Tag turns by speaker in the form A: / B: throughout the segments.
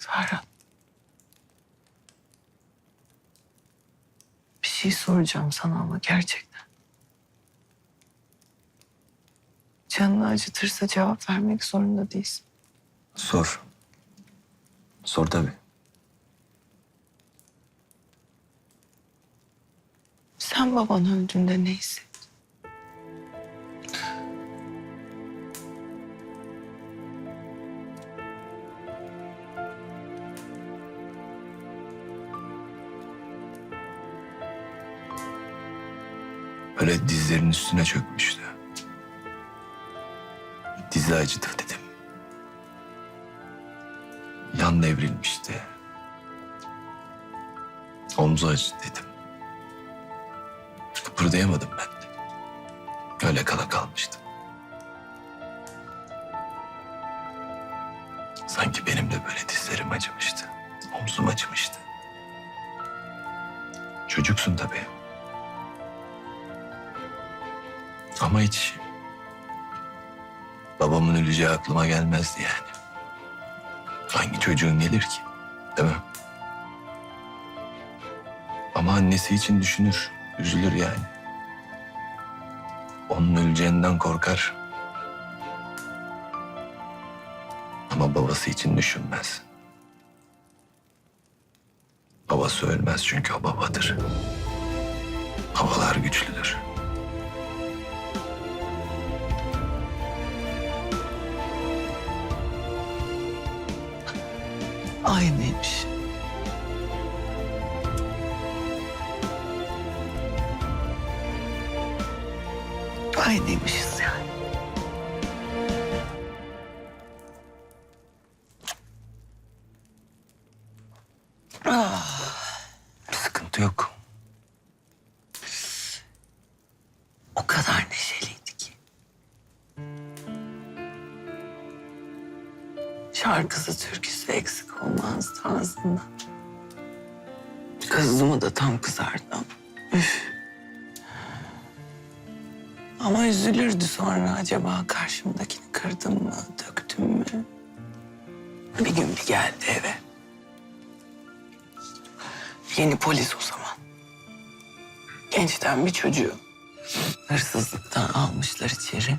A: Ferhat. Bir şey soracağım sana ama gerçekten. Canını acıtırsa cevap vermek zorunda değilsin.
B: Sor. Sor tabii.
A: Sen baban öldüğünde ne hissettin?
B: Öyle dizlerinin üstüne çökmüştü. Dizi acıdı dedim. Yan devrilmişti. Omzu acıdı dedim. Kıpırdayamadım ben de. Öyle kala kalmıştım. Sanki benim de böyle dizlerim acımıştı. Omzum acımıştı. Çocuksun tabii. Ama hiç babamın öleceği aklıma gelmezdi yani. Hangi çocuğun gelir ki? Değil mi? Ama annesi için düşünür, üzülür yani. Onun öleceğinden korkar. Ama babası için düşünmez. Babası ölmez çünkü o babadır. Babalar güçlüdür.
A: Aynıymış. Aynıymışız yani.
B: Sıkıntı yok.
A: Şarkısı, türküsü eksik olmazdı ağzından. Kızımı da tam kızardı ama. Üf. Ama üzülürdü sonra acaba karşımdakini kırdım mı, döktüm mü? Bir gün bir geldi eve. Yeni polis o zaman. Gençten bir çocuğu. Hırsızlıktan almışlar içeri.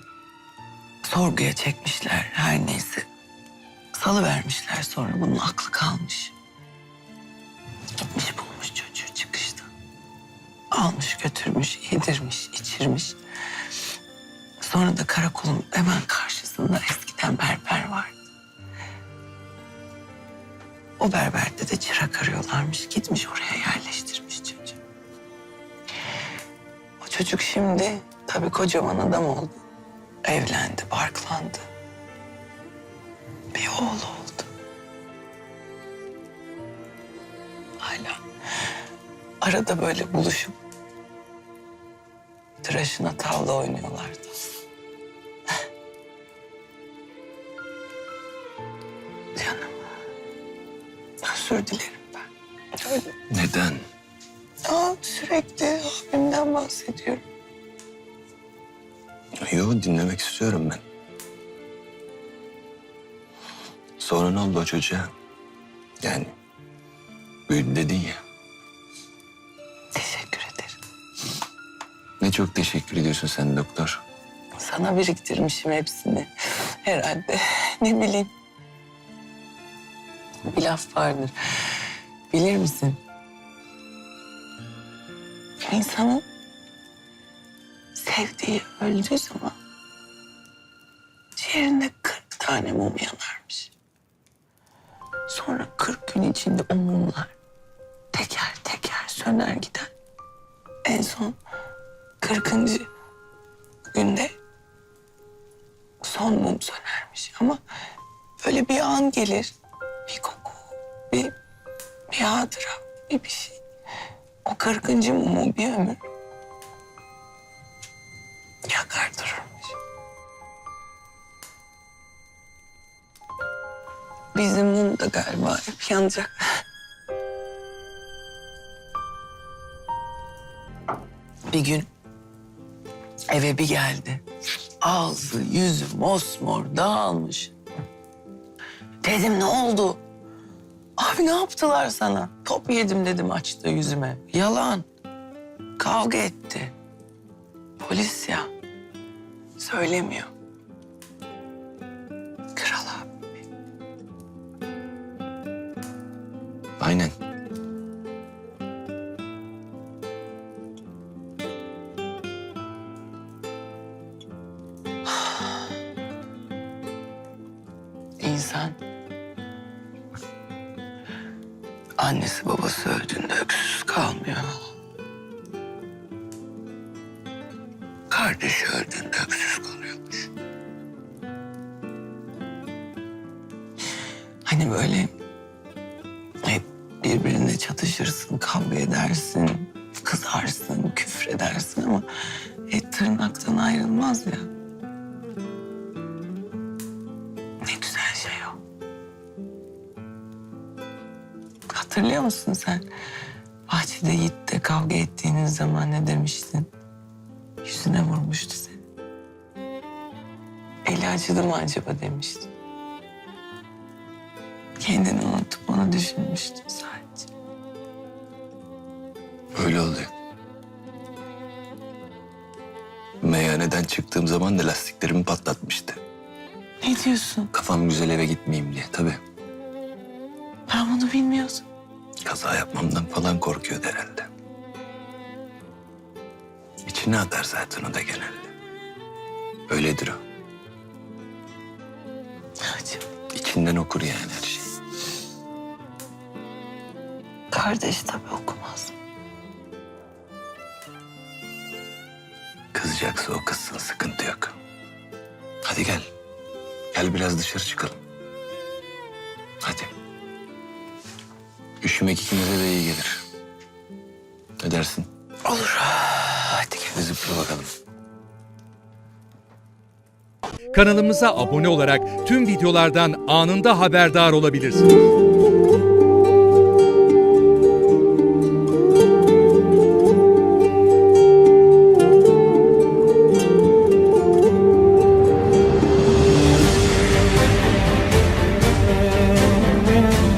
A: Sorguya çekmişler her neyse. Salı vermişler sonra bunun aklı kalmış. Gitmiş bulmuş çocuğu çıkışta. Almış götürmüş, yedirmiş, içirmiş. Sonra da karakolun hemen karşısında eskiden berber vardı. O berberde de çırak arıyorlarmış. Gitmiş oraya yerleştirmiş çocuğu. O çocuk şimdi tabii kocaman adam oldu. Evlendi, barklandı. Oğlu oldu. Hala arada böyle buluşup tıraşına tavla oynuyorlardı. Canım. Özür dilerim ben. Öyle
B: Neden?
A: Aa, sürekli abimden bahsediyorum.
B: Yo dinlemek istiyorum ben. Sonra ne oldu o çocuğa? Yani büyüdü dedin ya.
A: Teşekkür ederim.
B: Ne çok teşekkür ediyorsun sen doktor.
A: Sana biriktirmişim hepsini. Herhalde. Ne bileyim. Bir laf vardır. Bilir misin? İnsanın sevdiği öldüğü zaman ciğerinde 40 tane mum yanarmış. Sonra 40 gün içinde o mumlar teker teker söner gider. En son 40. günde son mum sönermiş ama böyle bir an gelir. Bir koku, bir, bir hatıra, bir bir şey. O kırkıncı mumu bir ömür Bizim mum da galiba hep yanacak. Bir gün eve bir geldi. Ağzı, yüzü mosmor dağılmış. Dedim ne oldu? Abi ne yaptılar sana? Top yedim dedim açtı yüzüme. Yalan. Kavga etti. Polis ya. Söylemiyor. İnsan annesi babası öldüğünde öksüz kalmıyor. Kardeşi öldüğünde öksüz kalıyormuş. Hani böyle hep birbirine çatışırsın, kavga edersin, kızarsın, küfredersin ama et tırnaktan ayrılmaz ya. Hatırlıyor musun sen? Bahçede Yiğit'le kavga ettiğiniz zaman ne demiştin? Yüzüne vurmuştu seni. Eli acıdı mı acaba demiştin. Kendini unutup onu düşünmüştün sadece.
B: Öyle oldu. Meyhaneden çıktığım zaman da lastiklerimi patlatmıştı.
A: Ne diyorsun?
B: Kafam güzel eve gitmeyeyim diye tabii.
A: Ben bunu bilmiyordum.
B: Kaza yapmamdan falan korkuyordu herhalde. İçine atar zaten o da genelde. Öyledir o.
A: Acaba
B: İçinden okur yani her şeyi.
A: kardeş tabii okumaz.
B: Kızacaksa o kızsın sıkıntı yok. Hadi gel. Gel biraz dışarı çıkalım. Üşümek ikimize de iyi gelir. Ne dersin?
A: Olur. Hadi gel.
B: Zıpla bakalım.
C: Kanalımıza abone olarak tüm videolardan anında haberdar olabilirsiniz.